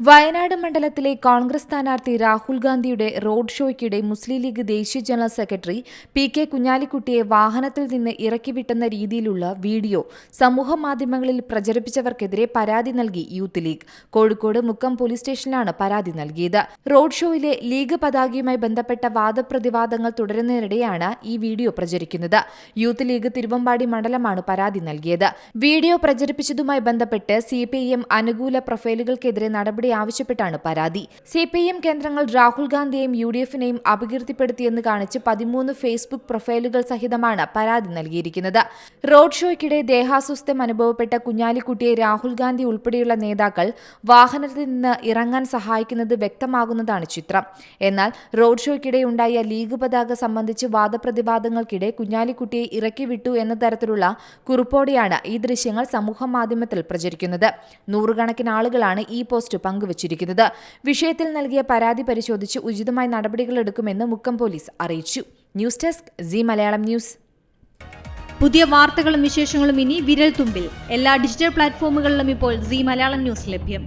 വയനാട് മണ്ഡലത്തിലെ കോൺഗ്രസ് സ്ഥാനാർത്ഥി രാഹുൽ ഗാന്ധിയുടെ റോഡ് ഷോയ്ക്കിടെ മുസ്ലിം ലീഗ് ദേശീയ ജനറൽ സെക്രട്ടറി പി കെ കുഞ്ഞാലിക്കുട്ടിയെ വാഹനത്തിൽ നിന്ന് ഇറക്കിവിട്ടെന്ന രീതിയിലുള്ള വീഡിയോ സമൂഹമാധ്യമങ്ങളിൽ പ്രചരിപ്പിച്ചവർക്കെതിരെ പരാതി നൽകി youth league. Kozhikode Mukkam police സ്റ്റേഷനിലാണ് പരാതി നൽകിയത്. റോഡ് ഷോയിലെ ലീഗ് പതാകയുമായി ബന്ധപ്പെട്ട വാദപ്രതിവാദങ്ങൾ തുടരുന്നതിനിടെയാണ് ഈ വീഡിയോ പ്രചരിക്കുന്നത്. യൂത്ത് ലീഗ് തിരുവമ്പാടി മണ്ഡലമാണ് പരാതി നൽകിയത്. വീഡിയോ പ്രചരിപ്പിച്ചതുമായി ബന്ധപ്പെട്ട് സി അനുകൂല പ്രൊഫൈലുകൾക്കെതിരെ നടപടി ആവശ്യപ്പെട്ടാണ് പരാതി. സി പി എം കേന്ദ്രങ്ങൾ രാഹുൽ ഗാന്ധിയെയും യു ഡി എഫിനെയും അപകീർത്തിപ്പെടുത്തിയെന്ന് കാണിച്ച് പതിമൂന്ന് ഫേസ്ബുക്ക് പ്രൊഫൈലുകൾ സഹിതമാണ് പരാതി നൽകിയിരിക്കുന്നത്. റോഡ് ഷോയ്ക്കിടെ ദേഹാസ്വസ്ഥം അനുഭവപ്പെട്ട കുഞ്ഞാലിക്കുട്ടിയെ രാഹുൽ ഗാന്ധി ഉൾപ്പെടെയുള്ള നേതാക്കൾ വാഹനത്തിൽ നിന്ന് ഇറങ്ങാൻ സഹായിക്കുന്നത് വ്യക്തമാകുന്നതാണ് ചിത്രം. എന്നാൽ റോഡ് ഷോയ്ക്കിടെ ഉണ്ടായ ലീഗ് പതാക സംബന്ധിച്ച് വാദപ്രതിവാദങ്ങൾക്കിടെ കുഞ്ഞാലിക്കുട്ടിയെ ഇറക്കി വിട്ടു എന്ന തരത്തിലുള്ള കുറിപ്പോടെയാണ് ഈ ദൃശ്യങ്ങൾ സമൂഹമാധ്യമത്തിൽ പ്രചരിക്കുന്നത്. നൂറുകണക്കിന് ആളുകളാണ് ഈ പോസ്റ്റ് പങ്കുവച്ചിരിക്കുന്നത്. വിഷയത്തിൽ നൽകിയ പരാതി പരിശോധിച്ച് ഉചിതമായ നടപടികൾ എടുക്കുമെന്ന് മുക്കം പോലീസ് അറിയിച്ചു. News desk G Malayalam news. പുതിയ വാർത്തകളും വിശേഷങ്ങളും ഇനി വിരൽ തുമ്പിൽ എല്ലാ ഡിജിറ്റൽ പ്ലാറ്റ്ഫോമുകളിലും ഇപ്പോൾ സി മലയാളം ന്യൂസ് ലഭ്യം.